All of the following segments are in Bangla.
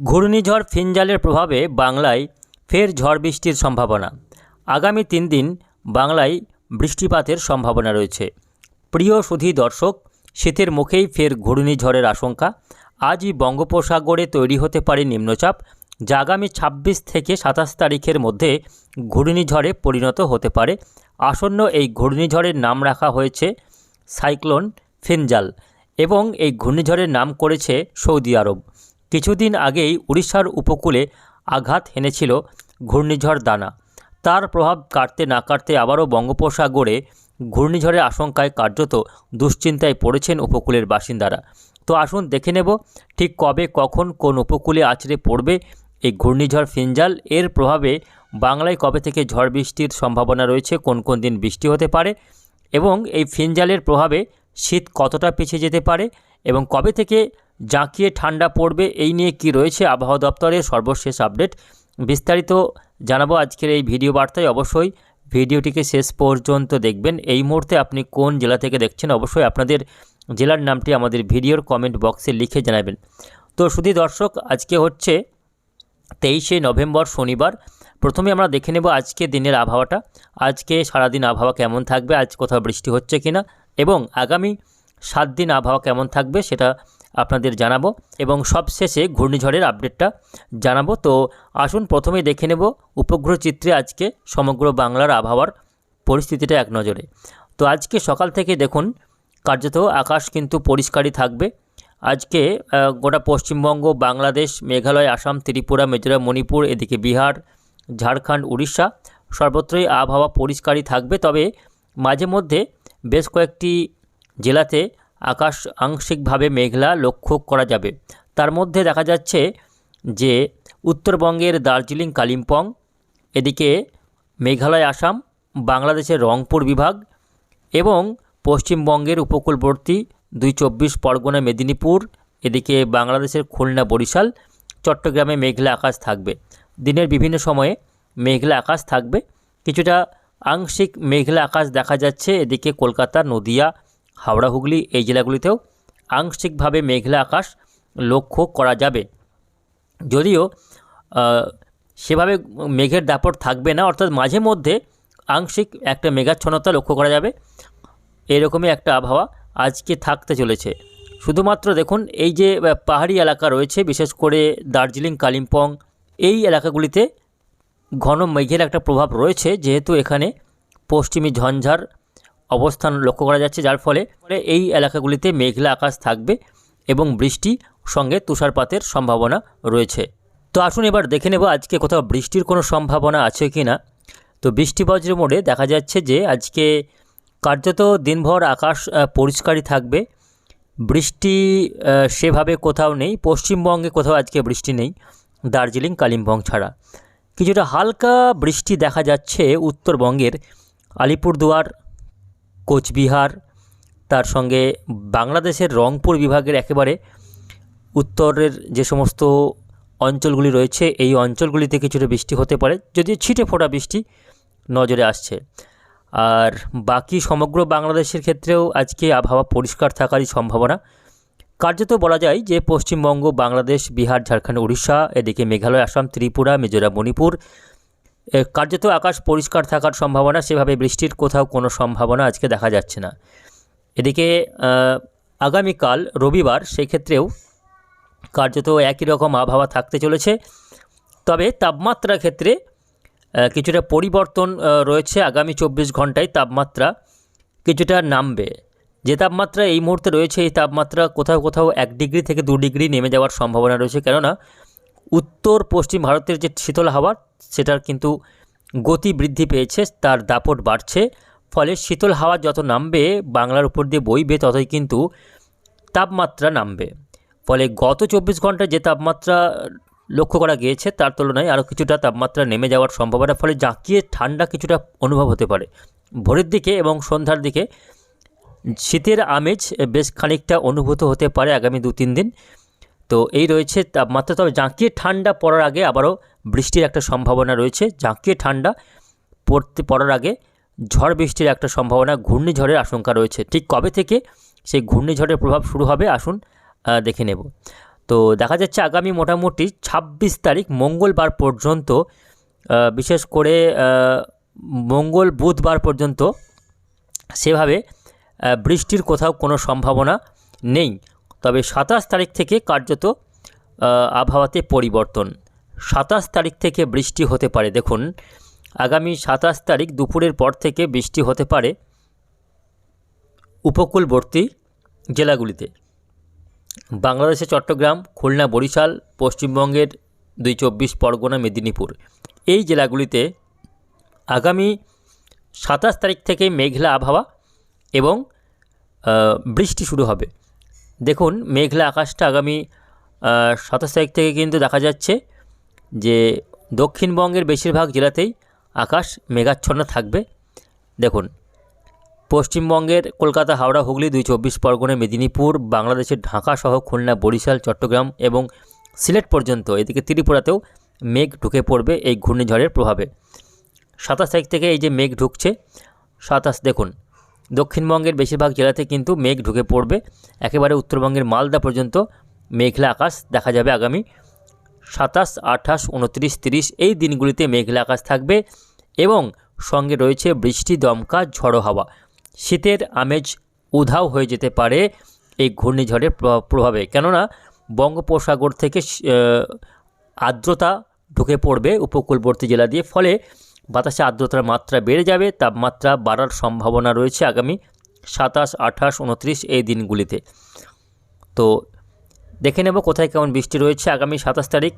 ঘূর্ণিঝড় ফিনজালের প্রভাবে বাংলায় ফের ঝড় বৃষ্টির সম্ভাবনা। আগামী তিন দিন বাংলায় বৃষ্টিপাতের সম্ভাবনা রয়েছে। প্রিয় সুধী দর্শক, শীতের মুখেই ফের ঘূর্ণিঝড়ের আশঙ্কা। আজই বঙ্গোপসাগরে তৈরি হতে পারে নিম্নচাপ, যা আগামী ছাব্বিশ থেকে সাতাশ তারিখের মধ্যে ঘূর্ণিঝড়ে পরিণত হতে পারে। আসন্ন এই ঘূর্ণিঝড়ের নাম রাখা হয়েছে সাইক্লোন ফিনজাল এবং এই ঘূর্ণিঝড়ের নাম করেছে সৌদি আরব। কিছুদিন আগেই উড়িষ্যার উপকূলে আঘাত হেনেছিল ঘূর্ণিঝড় দানা। তার প্রভাব কাটতে না কাটতে আবারও বঙ্গোপসাগরে ঘূর্ণিঝড়ের আশঙ্কায় কার্যত দুশ্চিন্তায় পড়েছেন উপকূলের বাসিন্দারা। তো আসুন দেখে নেব ঠিক কবে, কখন, কোন উপকূলে আছড়ে পড়বে এই ঘূর্ণিঝড় ফিনজাল। এর প্রভাবে বাংলায় কবে থেকে ঝড় বৃষ্টির সম্ভাবনা রয়েছে, কোন কোন দিন বৃষ্টি হতে পারে এবং এই ফিনজালের প্রভাবে শীত কতটা পিছিয়ে যেতে পারে এবং কবে থেকে জাঁকিয়ে ঠান্ডা পড়বে, এই নিয়ে কি রয়েছে আবহাওয়া দপ্তরের সর্বশেষ আপডেট? বিস্তারিত জানাব আজকের এই ভিডিও বার্তায়। অবশ্যই ভিডিওটিকে শেষ পর্যন্ত দেখবেন। এই মুহূর্তে আপনি কোন জেলা থেকে দেখছেন, অবশ্যই আপনাদের জেলার নামটি আমাদের ভিডিওর কমেন্ট বক্সে লিখে জানাবেন। তো শুধু দর্শক, আজকে হচ্ছে তেইশে নভেম্বর শনিবার। প্রথমে আমরা দেখে নেব আজকে দিনের আবহাওয়াটা। আজকে সারাদিন আবহাওয়া কেমন থাকবে, আজ কোথাও বৃষ্টি হচ্ছে কিনা এবং আগামী সাত দিন আবহাওয়া কেমন থাকবে, সেটা আপনাদের জানাব এবং সবশেষে ঘূর্ণিঝড়ের আপডেটটা জানাব। তো আসুন প্রথমেই দেখে নেব উপগ্রহ চিত্রে আজকে সমগ্র বাংলার আবহাওয়ার পরিস্থিতিটা এক নজরে। তো আজকে সকাল থেকে দেখুন, কার্যত আকাশ কিন্তু পরিষ্কারই থাকবে। আজকে গোটা পশ্চিমবঙ্গ, বাংলাদেশ, মেঘালয়, আসাম, ত্রিপুরা, মিজোরাম, মণিপুর, এদিকে বিহার, ঝাড়খণ্ড, উড়িষ্যা সর্বত্রই আবহাওয়া পরিষ্কারই থাকবে। তবে মাঝে মধ্যে বেশ কয়েকটি জেলাতে আকাশ আংশিকভাবে মেঘলা লক্ষ্য করা যাবে। তার মধ্যে দেখা যাচ্ছে যে উত্তরবঙ্গের দার্জিলিং, কালিম্পং, এদিকে মেঘালয়, আসাম, বাংলাদেশের রংপুর বিভাগ এবং পশ্চিমবঙ্গের উপকূলবর্তী দুই চব্বিশ পরগনা, মেদিনীপুর, এদিকে বাংলাদেশের খুলনা, বরিশাল, চট্টগ্রামে মেঘলা আকাশ থাকবে। দিনের বিভিন্ন সময়ে মেঘলা আকাশ থাকবে। কিছুটা আংশিক মেঘলা আকাশ দেখা যাচ্ছে এদিকে কলকাতা, নদিয়া হাওড়া হুগলি এই জেলাগুলিতেও আংশিকভাবে মেঘলা আকাশ লক্ষ্য করা যাবে। যদিও সেভাবে মেঘের দাপট থাকবে না, অর্থাৎ মাঝে মধ্যে আংশিক একটা মেঘাচ্ছন্নতা লক্ষ্য করা যাবে। এরকমই একটা আবহাওয়া আজকে থাকতে চলেছে। শুধুমাত্র দেখুন, এই যে পাহাড়ি এলাকা রয়েছে, বিশেষ করে দার্জিলিং, কালিম্পং, এই এলাকাগুলিতে ঘন মেঘের একটা প্রভাব রয়েছে, যেহেতু এখানে পশ্চিমী ঝঞ্ঝার অবস্থান লক্ষ্য করা যাচ্ছে, যার ফলে এই এলাকাগুলিতে মেঘলা আকাশ থাকবে এবং বৃষ্টি সঙ্গে তুষারপাতের সম্ভাবনা রয়েছে। তো আসুন এবার দেখে নেব আজকে কোথাও বৃষ্টির কোনো সম্ভাবনা আছে কি না তো বৃষ্টি বজ্র মোড়ে দেখা যাচ্ছে যে আজকে কার্যত দিনভর আকাশ পরিষ্কারই থাকবে। বৃষ্টি সেভাবে কোথাও নেই। পশ্চিমবঙ্গে কোথাও আজকে বৃষ্টি নেই, দার্জিলিং, কালিম্পং ছাড়া। কিছুটা হালকা বৃষ্টি দেখা যাচ্ছে উত্তরবঙ্গের আলিপুরদুয়ার কোচবিহার, তার সঙ্গে বাংলাদেশের রংপুর বিভাগের একেবারে উত্তরের যে সমস্ত অঞ্চলগুলি রয়েছে, এই অঞ্চলগুলিতে কিছুটা বৃষ্টি হতে পারে, যদিও ছিটে ফোটা বৃষ্টি নজরে আসছে। আর বাকি সমগ্র বাংলাদেশের ক্ষেত্রেও আজকে আবহাওয়া পরিষ্কার থাকারই সম্ভাবনা। কার্যত বলা যায় যে, পশ্চিমবঙ্গ, বাংলাদেশ, বিহার, ঝাড়খণ্ড, উড়িষ্যা, এদিকে মেঘালয়, আসাম, ত্রিপুরা, মিজোরাম, মণিপুর কার্যত আকাশ পরিষ্কার থাকার সম্ভাবনা, সেভাবে বৃষ্টির কোথাও কোনো সম্ভাবনা আজকে দেখা যাচ্ছে না। এদিকে আগামীকাল রবিবার সেক্ষেত্রেও কার্যত একই রকম আবহাওয়া থাকতে চলেছে। তবে তাপমাত্রার ক্ষেত্রে কিছুটা পরিবর্তন রয়েছে আগামী চব্বিশ ঘন্টায় তাপমাত্রা কিছুটা নামবে। যে তাপমাত্রা এই মুহূর্তে রয়েছে, এই তাপমাত্রা কোথাও কোথাও এক ডিগ্রি থেকে দু ডিগ্রি নেমে যাওয়ার সম্ভাবনা রয়েছে। কেননা উত্তর পশ্চিম ভারতের যে শীতল হাওয়া সেটার কিন্তু গতি বৃদ্ধি পেয়েছে, তার দাপট বাড়ছে। ফলে শীতল হাওয়া যত নামবে, বাংলার উপর দিয়ে বইবে, ততই কিন্তু তাপমাত্রা নামবে। ফলে গত চব্বিশ ঘন্টায় যে তাপমাত্রা লক্ষ্য করা গিয়েছে, তার তুলনায় আরও কিছুটা তাপমাত্রা নেমে যাওয়ার সম্ভাবনা, ফলে জাঁকিয়ে ঠান্ডা কিছুটা অনুভব হতে পারে। ভোরের দিকে এবং সন্ধ্যার দিকে শীতের আমেজ বেশ খানিকটা অনুভূত হতে পারে আগামী দু তিন দিন। তো এই রয়েছে তাপমাত্রা। তবে জাঁকিয়ে ঠান্ডা পড়ার আগে আবারও বৃষ্টির একটা সম্ভাবনা রয়েছে, জাঁকিয়ে ঠান্ডা পড়তে পড়ার আগে ঝড় বৃষ্টির একটা সম্ভাবনা, ঘূর্ণিঝড়ের আশঙ্কা রয়েছে। ঠিক কবে থেকে সেই ঘূর্ণিঝড়ের প্রভাব শুরু হবে আসুন দেখে নেব। তো দেখা যাচ্ছে আগামী মোটামুটি ছাব্বিশ তারিখ মঙ্গলবার পর্যন্ত বিশেষ করে মঙ্গল বুধবার পর্যন্ত সেভাবে বৃষ্টির কোথাও কোনো সম্ভাবনা নেই। তবে সাতাশ তারিখ থেকে কার্যত আবহাওয়াতে পরিবর্তন। সাতাশ তারিখ থেকে বৃষ্টি হতে পারে। দেখুন, আগামী সাতাশ তারিখ দুপুরের পর থেকে বৃষ্টি হতে পারে উপকূলবর্তী জেলাগুলিতে। বাংলাদেশের চট্টগ্রাম, খুলনা, বরিশাল, পশ্চিমবঙ্গের দুই চব্বিশ পরগনা, মেদিনীপুর। এই জেলাগুলিতে আগামী সাতাশ তারিখ থেকে মেঘলা আবহাওয়া এবং বৃষ্টি শুরু হবে। দেখুন, মেঘলা আকাশটা আগামী সাতাশ তারিখ থেকে কিন্তু দেখা যাচ্ছে যে দক্ষিণবঙ্গের বেশিরভাগ জেলাতেই আকাশ মেঘাচ্ছন্ন থাকবে। দেখুন, পশ্চিমবঙ্গের কলকাতা, হাওড়া, হুগলি দুই চব্বিশ পরগনা, মেদিনীপুর, বাংলাদেশের ঢাকা সহ খুলনা, বরিশাল, চট্টগ্রাম এবং সিলেট পর্যন্ত, এদিকে ত্রিপুরাতেও মেঘ ঢুকে পড়বে এই ঘূর্ণিঝড়ের প্রভাবে। সাতাশ তারিখ থেকে এই যে মেঘ ঢুকছে, সাতাশ, দেখুন, দক্ষিণবঙ্গের বেশিরভাগ জেলাতে কিন্তু মেঘ ঢুকে পড়বে। একেবারে উত্তরবঙ্গের মালদা পর্যন্ত মেঘলা আকাশ দেখা যাবে আগামী সাতাশ, আঠাশ, উনত্রিশ, তিরিশ এই দিনগুলিতে মেঘলা আকাশ থাকবে এবং সঙ্গে রয়েছে বৃষ্টি, দমকা, ঝড়ো হাওয়া। শীতের আমেজ উধাও হয়ে যেতে পারে এই ঘূর্ণিঝড়ের প্রভাব- কেননা বঙ্গোপসাগর থেকে আর্দ্রতা ঢুকে পড়বে উপকূলবর্তী জেলা দিয়ে, ফলে বাতাসে আর্দ্রতার মাত্রা বেড়ে যাবে, তাপমাত্রা বাড়ার সম্ভাবনা রয়েছে আগামী সাতাশ, আঠাশ, উনত্রিশ এই দিনগুলিতে। তো দেখে নেব কোথায় কেমন বৃষ্টি রয়েছে আগামী সাতাশ তারিখ।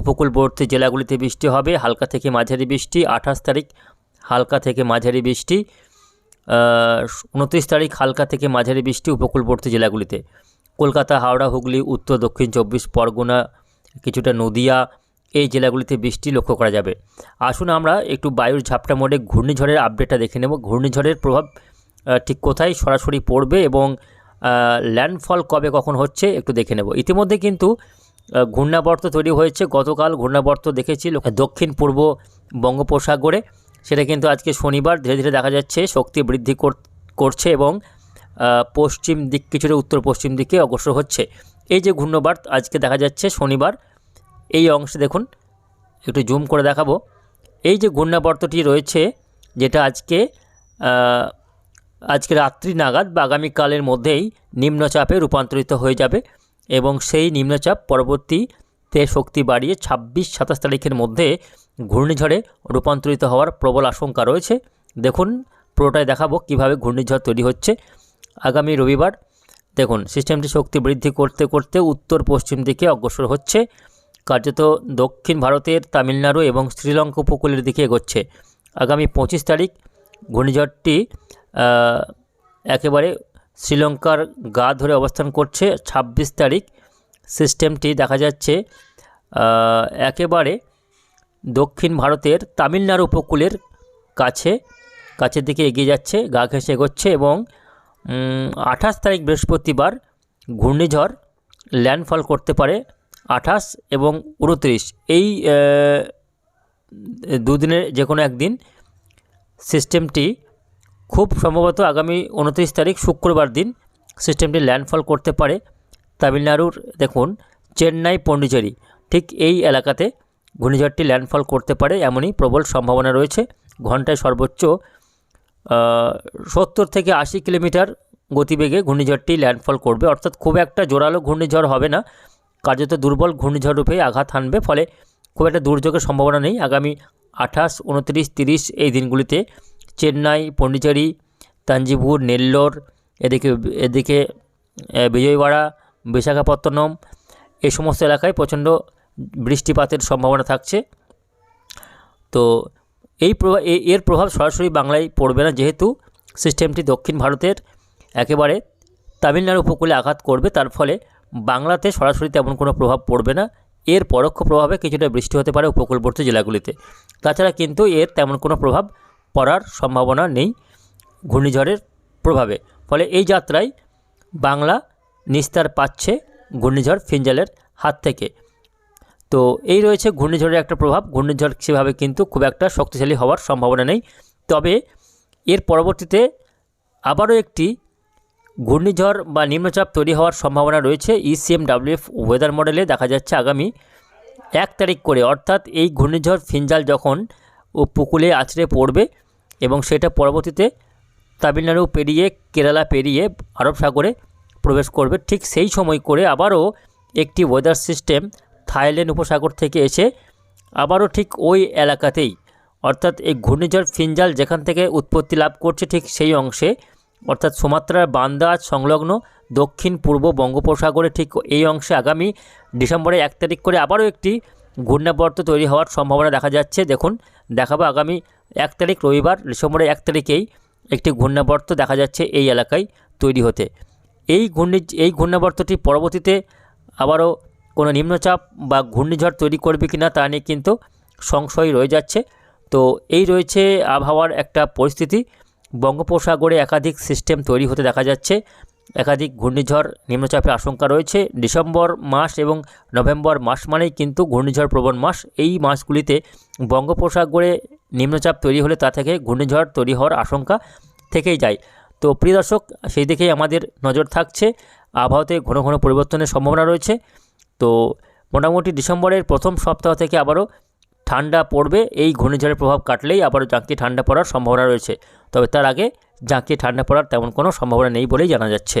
উপকূলবর্তী জেলাগুলিতে বৃষ্টি হবে, হালকা থেকে মাঝারি বৃষ্টি, আঠাশ তারিখ হালকা থেকে মাঝারি বৃষ্টি উনত্রিশ তারিখ হালকা থেকে মাঝারি বৃষ্টি উপকূলবর্তী জেলাগুলিতে। কলকাতা, হাওড়া, হুগলি, উত্তর, দক্ষিণ চব্বিশ পরগনা, কিছুটা নদিয়া, এই জেলাগুলিতে বৃষ্টি লক্ষ্য করা যাবে। আসুন আমরা একটু বায়ুর ঝাপটা মোডে ঘূর্ণিঝড়ের আপডেটটা দেখে নেব। ঘূর্ণিঝড়ের প্রভাব ঠিক কোথায় সরাসরি পড়বে এবং ল্যান্ডফল কবে কখন হচ্ছে একটু দেখে নেব। ইতিমধ্যে কিন্তু ঘূর্ণাবর্ত তৈরি হয়েছে। গতকাল ঘূর্ণাবর্ত দেখেছি দক্ষিণ, পূর্ব বঙ্গোপসাগরে। সেটা কিন্তু আজকে শনিবার। ধীরে ধীরে দেখা যাচ্ছে, শক্তি বৃদ্ধি কর- করছে এবং পশ্চিম দিক, কিছুটা উত্তর পশ্চিম দিকে অগ্রসর হচ্ছে। এই যে ঘূর্ণবার্ত, আজকে দেখা যাচ্ছে শনিবার। এই অংশে দেখুন, একটু জুম করে দেখাবো। এই যে ঘূর্ণাবর্তটি রয়েছে, যেটা আজকে আজকে রাত্রি নাগাদ বা আগামীকালের মধ্যেই নিম্নচাপে রূপান্তরিত হয়ে যাবে এবং সেই নিম্নচাপ পরবর্তীতে শক্তি বাড়িয়ে ছাব্বিশ, সাতাশ তারিখের মধ্যে ঘূর্ণিঝড়ে রূপান্তরিত হওয়ার প্রবল আশঙ্কা রয়েছে। দেখুন, পুরোটাই দেখাবো কীভাবে ঘূর্ণিঝড় তৈরি হচ্ছে। আগামী রবিবার দেখুন, সিস্টেমটি শক্তি বৃদ্ধি করতে করতে উত্তর পশ্চিম দিকে অগ্রসর হচ্ছে। কার্যত দক্ষিণ ভারতের তামিলনাড়ু এবং শ্রীলঙ্কা উপকূলের দিকে এগোচ্ছে। আগামী পঁচিশ তারিখ ঘূর্ণিঝড়টি একেবারে শ্রীলঙ্কার গা ধরে অবস্থান করছে ছাব্বিশ তারিখ। সিস্টেমটি দেখা যাচ্ছে একেবারে দক্ষিণ ভারতের তামিলনাড়ু উপকূলের কাছে, কাছের দিকে এগিয়ে যাচ্ছে, গা ঘেঁষে এগোচ্ছে এবং আঠাশ তারিখ বৃহস্পতিবার ঘূর্ণিঝড় ল্যান্ডফল করতে পারে আঠাশ এবং উনত্রিশ। এই দুদিনের যে কোনো একদিন সিস্টেমটি খুব সম্ভবত আগামী উনত্রিশ তারিখ শুক্রবার দিন সিস্টেমটি ল্যান্ডফল করতে পারে তামিলনাড়ুর, দেখুন, চেন্নাই পন্ডিচেরি। ঠিক এই এলাকাতে ঘূর্ণিঝড়টি ল্যান্ডফল করতে পারে এমনই প্রবল সম্ভাবনা রয়েছে। ঘন্টায় সর্বোচ্চ সত্তর থেকে আশি কিলোমিটার গতিবেগে ঘূর্ণিঝড়টি ল্যান্ডফল করবে। অর্থাৎ খুব একটা জোরালো ঘূর্ণিঝড় হবে না। কার্যত দুর্বল ঘূর্ণিঝড় রূপে আঘাত হানবে, ফলে খুব একটা দুর্যোগের সম্ভাবনা নেই। আগামী আঠাশ, উনত্রিশ, তিরিশ এই দিনগুলিতে চেন্নাই, পন্ডিচেরি তাঞ্জিভুর নেল্লোর, এদিকে এদিকে বিজয়ওয়াড়া, বিশাখাপত্তনম এই সমস্ত এলাকায় প্রচণ্ড বৃষ্টিপাতের সম্ভাবনা থাকছে। তো এই প্রভাব এর প্রভাব সরাসরি বাংলায় পড়বে না যেহেতু সিস্টেমটি দক্ষিণ ভারতের একেবারে তামিলনাড়ু উপকূলে আঘাত করবে, তার ফলে বাংলাতে সরাসরি তেমন কোনো প্রভাব পড়বে না। এর পরোক্ষ প্রভাবে কিছুটা বৃষ্টি হতে পারে উপকূলবর্তী জেলাগুলিতে। তাছাড়া কিন্তু এর তেমন কোনো প্রভাব পড়ার সম্ভাবনা নেই ঘূর্ণিঝড়ের প্রভাবে। ফলে এই যাত্রায় বাংলা নিস্তার পাচ্ছে ঘূর্ণিঝড় ফিঞ্জালের হাত থেকে। তো এই রয়েছে ঘূর্ণিঝড়ের একটা প্রভাব। ঘূর্ণিঝড় সেভাবে কিন্তু খুব একটা শক্তিশালী হওয়ার সম্ভাবনা নেই। তবে এর পরবর্তীতে আবারও একটি ঘূর্ণিঝড় বা নিম্নচাপ তৈরি হওয়ার সম্ভাবনা রয়েছে ইসিএমডাব্লিউএফ ওয়েদার মডেলে দেখা যাচ্ছে আগামী এক তারিখ করে। অর্থাৎ এই ঘূর্ণিঝড় ফিঞ্জাল যখন উপকূলে আছড়ে পড়বে এবং সেটা পরবর্তীতে তামিলনাড়ু পেরিয়ে কেরালা পেরিয়ে আরব সাগরে প্রবেশ করবে। ঠিক সেই সময় করে আবারও একটি ওয়েদার সিস্টেম থাইল্যান্ড উপসাগর থেকে এসে আবারও ঠিক ওই এলাকাতেই, অর্থাৎ এই ঘূর্ণিঝড় ফিঞ্জাল যেখান থেকে উৎপত্তি লাভ করছে ঠিক সেই অংশে, অর্থাৎ সুমাত্রার বান্দাজ সংলগ্ন দক্ষিণ পূর্ব বঙ্গোপসাগরে ঠিক এই অংশে আগামী ডিসেম্বরের এক তারিখ করে আবারও একটি ঘূর্ণাবর্ত তৈরি হওয়ার সম্ভাবনা দেখা যাচ্ছে। দেখুন দেখাবো আগামী এক তারিখ রবিবার, ডিসেম্বরের এক তারিখেই একটি ঘূর্ণাবর্ত দেখা যাচ্ছে এই এলাকায় তৈরি হতে। এই ঘূর্ণি, এই ঘূর্ণাবর্তটি পরবর্তীতে আবারও কোনো নিম্নচাপ বা ঘূর্ণিঝড় তৈরি করবে কি না তা নিয়ে কিন্তু সংশয় রয়ে যাচ্ছে। তো এই রয়েছে আবহাওয়ার একটা পরিস্থিতি। বঙ্গোপসাগরে একাধিক সিস্টেম তৈরি হতে দেখা যাচ্ছে। একাধিক ঘূর্ণিঝড় নিম্নচাপের আশঙ্কা রয়েছে। ডিসেম্বর মাস এবং নভেম্বর মাস মানেই কিন্তু ঘূর্ণিঝড় প্রবণ মাস। এই মাসগুলিতে বঙ্গোপসাগরে নিম্নচাপ তৈরি হলে তা থেকে ঘূর্ণিঝড় তৈরি হওয়ার আশঙ্কা থেকেই যায়। তো প্রিয় দর্শক, সেই দিকেই আমাদের নজর থাকছে। আবহাওয়াতে ঘন ঘন পরিবর্তনের সম্ভাবনা রয়েছে। তো মোটামুটি ডিসেম্বরের প্রথম সপ্তাহ থেকে আবারও ঠান্ডা পড়বে। এই ঘূর্ণিঝড়ের প্রভাব কাটলেই আবারও জাঁকিয়ে ঠান্ডা পড়ার সম্ভাবনা রয়েছে। তবে তার আগে জাঁকিয়ে ঠান্ডা পড়ার তেমন কোনো সম্ভাবনা নেই বলেই জানা যাচ্ছে।